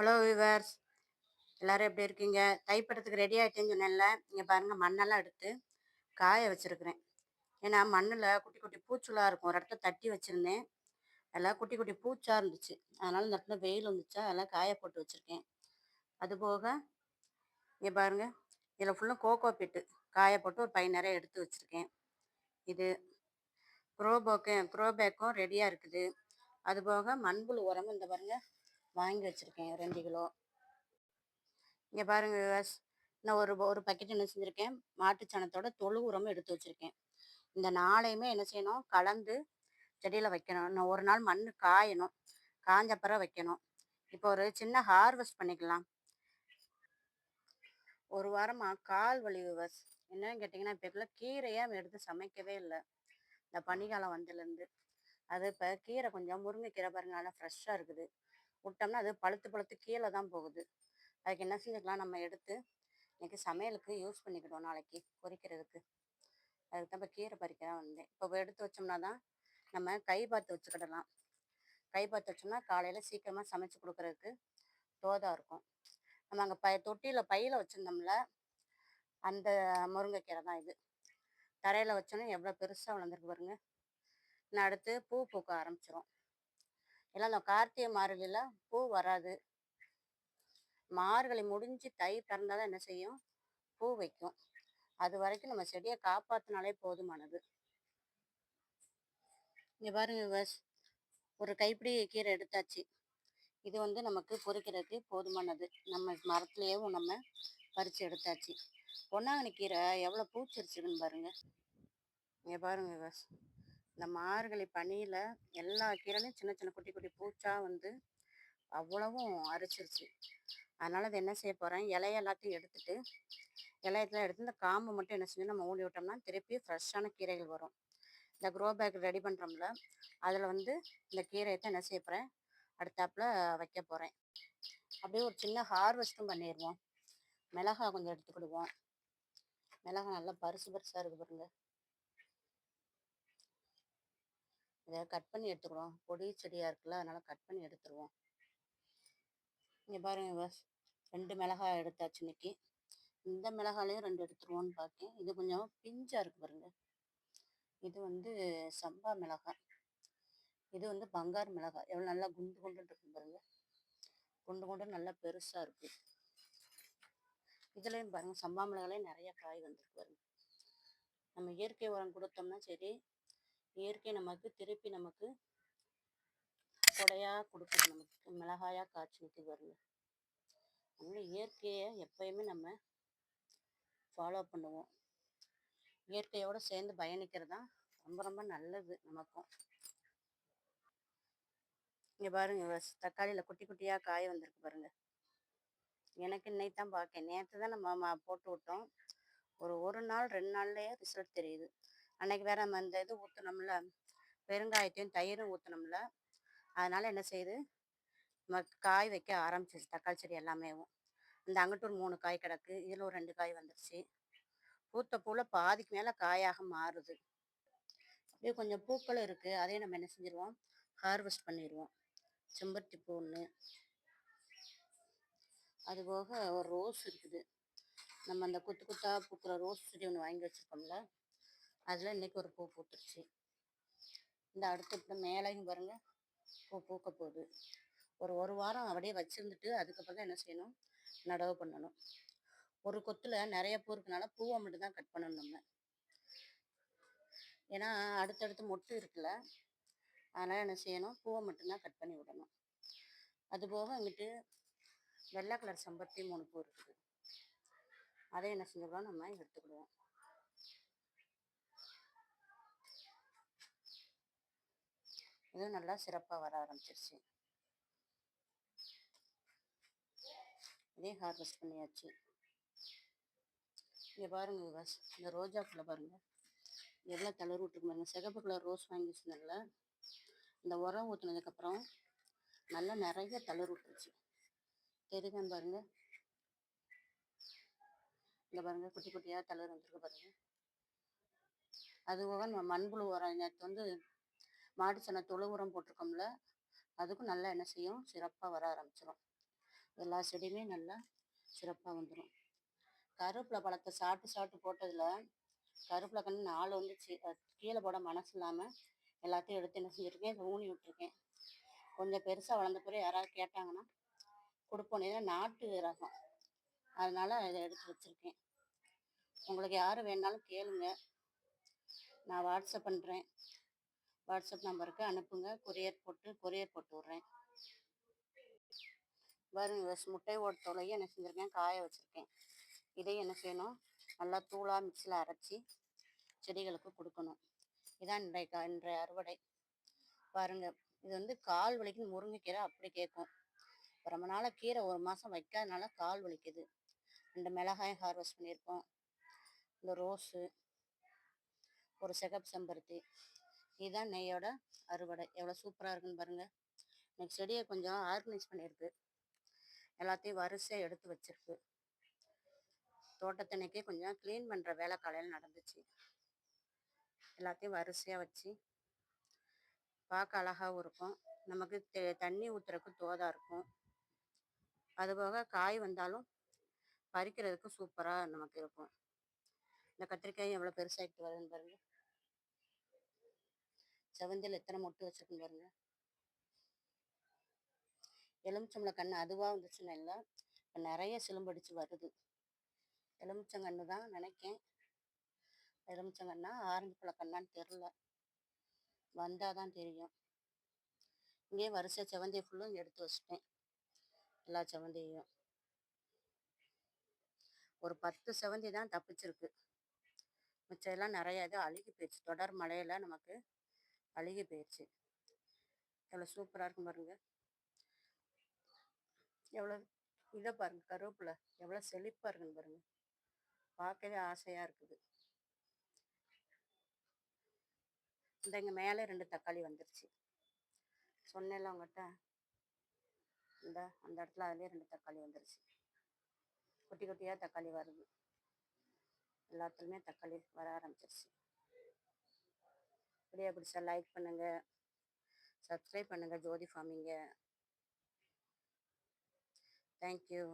Hello viewers எல்லோரும் எப்படி இருக்கீங்க? தைப்படத்துக்கு ரெடி ஆகிட்டேன்னு சொன்னேன்ல. இங்கே பாருங்கள் மண்ணெல்லாம் எடுத்து காய வச்சுருக்குறேன். ஏன்னா மண்ணில் குட்டி குட்டி பூச்சுலாம் இருக்கும். ஒரு இடத்துல தட்டி வச்சுருந்தேன். எல்லாம் குட்டி குட்டி பூச்சாக இருந்துச்சு. அதனால் இந்த இடத்துல வெயில் வந்துச்சா அதெல்லாம் காய போட்டு வச்சுருக்கேன். அதுபோக இங்கே பாருங்கள் இதில் ஃபுல்லும் கோகோ பிட்டு காய போட்டு ஒரு பை நிறைய எடுத்து வச்சுருக்கேன். இது க்ரோபோக்கு க்ரோபேக்கும் ரெடியாக இருக்குது. அதுபோக மண்புழு உரமும் இந்த பாருங்கள் வாங்கி வச்சுருக்கேன் ரெண்டு கிலோ. இங்கே பாருங்கள் விவாஸ் நான் ஒரு ஒரு பக்கெட் என்ன செஞ்சுருக்கேன்? மாட்டுச்சாணத்தோட தொழு உரமும் எடுத்து வச்சுருக்கேன். இந்த நாளையுமே என்ன செய்யணும்? கலந்து செடியில் வைக்கணும். இன்னும் ஒரு நாள் மண் காயணும். காஞ்சப்பறம் வைக்கணும். இப்போ ஒரு சின்ன ஹார்வெஸ்ட் பண்ணிக்கலாம். ஒரு வாரமாக கால் வலி விவாஸ் என்னன்னு கேட்டிங்கன்னா இப்போ கீரையாக எடுத்து சமைக்கவே இல்லை. இந்த பனிக்காலம் வந்ததுலேருந்து அது இப்போ கீரை கொஞ்சம் முருங்கைக்கீரை பாருங்க நல்லா ஃப்ரெஷ்ஷாக இருக்குது. விட்டோம்னா அது பழுத்து பழுத்து கீழே தான் போகுது. அதுக்கு என்ன செஞ்சுக்கலாம் நம்ம எடுத்து இன்றைக்கி சமையலுக்கு யூஸ் பண்ணிக்கிடுவோம் நாளைக்கு பொரிக்கிறதுக்கு அதுக்கு தான் இப்போ கீரை பறிக்க தான் வந்தேன். இப்போ எடுத்து வச்சோம்னா தான் நம்ம கை பார்த்து வச்சுக்கிடலாம். கை பார்த்து வச்சோம்னா காலையில் சீக்கிரமாக சமைச்சு கொடுக்குறதுக்கு தோதாக இருக்கும். நம்ம அங்கே ப தொட்டியில் பையில் வச்சுருந்தோம்ல அந்த முருங்கைக்கீரை தான் இது. தரையில் வச்சோன்னே எவ்வளோ பெருசாக வளர்ந்துருக்கு பாருங்க. நான் அடுத்து பூ பூக்க ஆரம்பிச்சிரும். எல்லாம் இந்த கார்த்திகை மார்கழியில் பூ வராது. மார்கழி முடிஞ்சு தை பிறந்தாலும் என்ன செய்யும்? பூ வைக்கும். அது வரைக்கும் நம்ம செடியை காப்பாற்றினாலே போதுமானது. இங்கே பாருங்க ஒரு கைப்பிடி கீரை எடுத்தாச்சு. இது வந்து நமக்கு பொறிக்கிறதுக்கு போதுமானது. நம்ம மரத்துலேயும் நம்ம பறித்து எடுத்தாச்சு. பொன்னாங்கனி கீரை எவ்வளோ பூச்சிருச்சுன்னு பாருங்கள் இங்கே பாருங்க விவஸ். இந்த மார்கழி பனியில் எல்லா கீரையும் சின்ன சின்ன குட்டி குட்டி பூச்சா வந்து அவ்வளவும் அரைச்சிருச்சு. அதனால் அது என்ன செய்ய போகிறேன் இலைய எல்லாத்தையும் எடுத்துட்டு இலையெல்லாம் எடுத்து இந்த காம்பு மட்டும் என்ன செஞ்சு நம்ம ஊடி விட்டோம்னா திருப்பி ஃப்ரெஷ்ஷான கீரைகள் வரும். இந்த க்ரோ பேக் ரெடி பண்ணுறோம்ல அதில் வந்து இந்த கீரையை என்ன செய்ய போகிறேன் அடுத்தாப்புல வைக்க போகிறேன் அப்படியே ஒரு சின்ன ஹார்வெஸ்ட்டும் பண்ணிடுவோம் மிளகா கொஞ்சம் எடுத்துக்கிடுவோம். மிளகா நல்லா பரிசு பரிசாக இருக்குது பாருங்கள் இதை கட் பண்ணி எடுத்துக்கிறோம் பொடி செடியாக இருக்குல்ல அதனால் கட் பண்ணி எடுத்துருவோம். இங்கே பாருங்க பஸ் ரெண்டு மிளகாய் எடுத்தாச்சு இன்னைக்கு. இந்த மிளகாலையும் ரெண்டு எடுத்துருவோன்னு பார்க்கேன் இது கொஞ்சம் பிஞ்சாக இருக்குது பாருங்க. இது வந்து சம்பா மிளகாய். இது வந்து பங்கார் மிளகாய். எவ்வளோ நல்லா குண்டு குண்டு இருக்கு பாருங்க. குண்டு குண்டு நல்லா பெருசாக இருக்குது இதுலேயும் பாருங்கள் சம்பா மிளகாலையும் நிறைய காய் வந்திருக்கு பாருங்க. நம்ம இயற்கை உரம் கொடுத்தோம்னா சரி இயற்கை நமக்கு திருப்பி நமக்கு கொடையாக கொடுக்குது நமக்கு. மிளகாயாக காய்ச்சி ஊற்றி வருங்க அதனால் இயற்கையை எப்பயுமே நம்ம ஃபாலோ பண்ணுவோம். இயற்கையோடு சேர்ந்து பயணிக்கிறது தான் ரொம்ப ரொம்ப நல்லது நமக்கும். இங்கே பாருங்க தக்காளியில் குட்டி குட்டியாக காய வந்திருக்கு பாருங்க. எனக்கு இன்னைக்கு தான் பார்க்கேன். நேற்று தான் நம்ம போட்டு விட்டோம். ஒரு ஒரு நாள் ரெண்டு நாள்லேயே ரிசல்ட் தெரியுது. அன்னைக்கு வேற நம்ம இந்த இது ஊற்றினோம்ல பெருங்காயத்தையும் தயிரும் ஊற்றினோம்ல அதனால என்ன செய்யுது நம்ம காய் வைக்க ஆரம்பிச்சிருச்சு. தக்காளி செடி எல்லாமேவும் இந்த அங்கிட்டு ஒரு மூணு காய் கிடக்கு. இதில் ஒரு ரெண்டு காய் வந்துருச்சு. பூத்த பூவில் பாதிக்கு மேலே காயாக மாறுது. அப்படியே கொஞ்சம் பூக்களும் இருக்குது அதையும் நம்ம என்ன செஞ்சிருவோம்? ஹார்வெஸ்ட் பண்ணிடுவோம் செம்பருத்தி பூ ஒன்று அதுபோக ஒரு ரோஸ் இருக்குது. நம்ம அந்த குத்து குத்தாக பூக்கிற ரோஸ் செடி ஒன்று வாங்கி வச்சுருக்கோம்ல. அதில் இன்றைக்கி ஒரு பூ பூத்துருச்சு. இந்த அடுத்து இப்போ மேலேயும் பாருங்கள் பூ பூக்க போகுது. ஒரு ஒரு வாரம் அப்படியே வச்சுருந்துட்டு அதுக்கப்புறம் தான் என்ன செய்யணும்? நடவு பண்ணணும். ஒரு கொத்தில் நிறைய பூ இருக்கனால பூவை மட்டும் தான் கட் பண்ணணும் நம்ம. ஏன்னா அடுத்தடுத்து மொட்டு இருக்குல்ல அதனால் என்ன செய்யணும்? பூவை மட்டும்தான் கட் பண்ணி விடணும். அதுபோக இங்கிட்டு வெள்ளை கலர் செம்பருத்தி மூணு பூ இருக்குது. அதை என்ன செஞ்சுக்கலாம் நம்ம எடுத்துக்கிடுவோம். இதுவும் நல்லா சிறப்பாக வர ஆரம்பிச்சிருச்சு. இதே ஹார்வெஸ்ட் பண்ணியாச்சு. இங்கே பாருங்க விவாஸ் இந்த ரோஜா பூவில் பாருங்கள் எவ்வளோ தளர் விட்டுருக்கு பாருங்க. சிகப்பு கலர் ரோஸ் வாங்கி வச்சிருந்தேன்ல இந்த உரம் ஊற்றுனதுக்கப்புறம் நல்லா நிறைய தளர் விட்டுருச்சு. தெரியுதான் பாருங்க. இங்கே பாருங்க குட்டி குட்டியாக தளர் வந்துருக்கு பாருங்க. அது போக நம்ம மண்புழு உரம் நேற்று வந்து மாடு சனை தொழு உரம் போட்டிருக்கோம்ல அதுக்கும் நல்லா என்ன செய்யும்? சிறப்பாக வர ஆரம்பிச்சிடும் எல்லா செடியுமே நல்லா சிறப்பாக வந்துடும் கருவேப்பிலை பழத்தை சாப்பிட்டு சாப்பிட்டு போட்டதில் கருவேப்பிலை கண்ணு நாலு வந்து கீழே போட மனசு இல்லாமல் எல்லாத்தையும் எடுத்து என்ன செஞ்சுருக்கேன்? ஊனி விட்டுருக்கேன். கொஞ்சம் பெருசாக வளர்ந்த பிறகு யாராவது கேட்டாங்கன்னா கொடுப்போம். ஏன்னா நாட்டு ரகம். அதனால் இதை எடுத்து வச்சுருக்கேன். உங்களுக்கு யார் வேணாலும் கேளுங்க. நான் வாட்ஸ்அப் பண்ணுறேன் வாட்ஸ்அப் நம்பருக்கு அனுப்புங்க. கொரியர் போட்டு கொரியர் போட்டு விட்றேன். பாருங்க முட்டை தொலையை என்ன செஞ்சுருக்கேன்? காய வச்சுருக்கேன். இதையும் என்ன செய்யணும்? நல்லா தூளாக மிக்சியில் அரைச்சி செடிகளுக்கு கொடுக்கணும். இதான் இன்றைய இன்றைய அறுவடை. பாருங்கள் இது வந்து கால் வலிக்கு முருங்கைக்கீரை அப்படி கேட்கும். ரொம்ப நாளாக கீரை ஒரு மாதம் வைக்காதனால கால் வலிக்குது. ரெண்டு மிளகாயும் ஹார்வெஸ்ட் பண்ணியிருக்கோம். இந்த ரோஸு ஒரு சிகப்பு செம்பருத்தி. இதுதான் நெய்யோட அறுவடை. எவ்வளோ சூப்பராக இருக்குன்னு பாருங்கள் இன்னைக்கு செடியை கொஞ்சம் ஆர்கனைஸ் பண்ணியிருக்கு எல்லாத்தையும் வரிசையாக எடுத்து வச்சிருக்கு. தோட்டத்தன்னைக்கே கொஞ்சம் க்ளீன் பண்ணுற வேலை காலையில் நடந்துச்சு. எல்லாத்தையும் வரிசையாக வச்சு பார்க்க அழகாகவும் இருக்கும் நமக்கு தெ தண்ணி ஊற்றுறதுக்கு தோதாக இருக்கும். அதுபோக காய் வந்தாலும் பறிக்கிறதுக்கு சூப்பராக நமக்கு இருக்கும். இந்த கத்திரிக்காய் எவ்வளோ பெருசாகிட்டு வருதுன்னு பாருங்கள் செவந்தில் எத்தனை மொட்டு வச்சிருக்குன்னு பாருங்க. எலுமிச்சம்பளை கண்ணு அதுவாக வந்துச்சுன்னா இல்லை. இப்போ நிறைய சிலும்படிச்சு வருது. எலுமிச்சங்கன்று தான் நினைக்கேன். எலுமிச்சங்கண்ணா ஆரஞ்சு பழ கண்ணான்னு தெரில வந்தால் தான் தெரியும். இங்கேயே வரிசை செவந்தி ஃபுல்லும் எடுத்து வச்சுட்டேன். எல்லா செவந்தியையும். ஒரு பத்து செவந்தி தான் தப்பிச்சிருக்கு. மிச்சம் எல்லாம் நிறைய இது அழுகி போயிடுச்சு. தொடர் மழையில் நமக்கு அழுகி போயிடுச்சு எவ்வளோ சூப்பராக இருக்கும் பாருங்க. எவ்வளோ இதை பாருங்க கருவேப்பிலை. எவ்வளோ செழிப்பாக இருக்குன்னு பாருங்க. பார்க்கவே ஆசையாக இருக்குது. இந்த இங்கே மேலே ரெண்டு தக்காளி வந்துருச்சு. சொன்னேன்ல உங்கள்கிட்ட இந்த அந்த இடத்துல அதுலேயே ரெண்டு தக்காளி வந்துருச்சு. குட்டி குட்டியாக தக்காளி வருது. எல்லாத்துலேயுமே தக்காளி வர ஆரம்பிச்சிருச்சு. வீடியோ பிடிச்சா லைக் பண்ணுங்கள் சப்ஸ்கிரைப் பண்ணுங்கள் ஜோதி ஃபார்மிங்க. தேங்க்யூ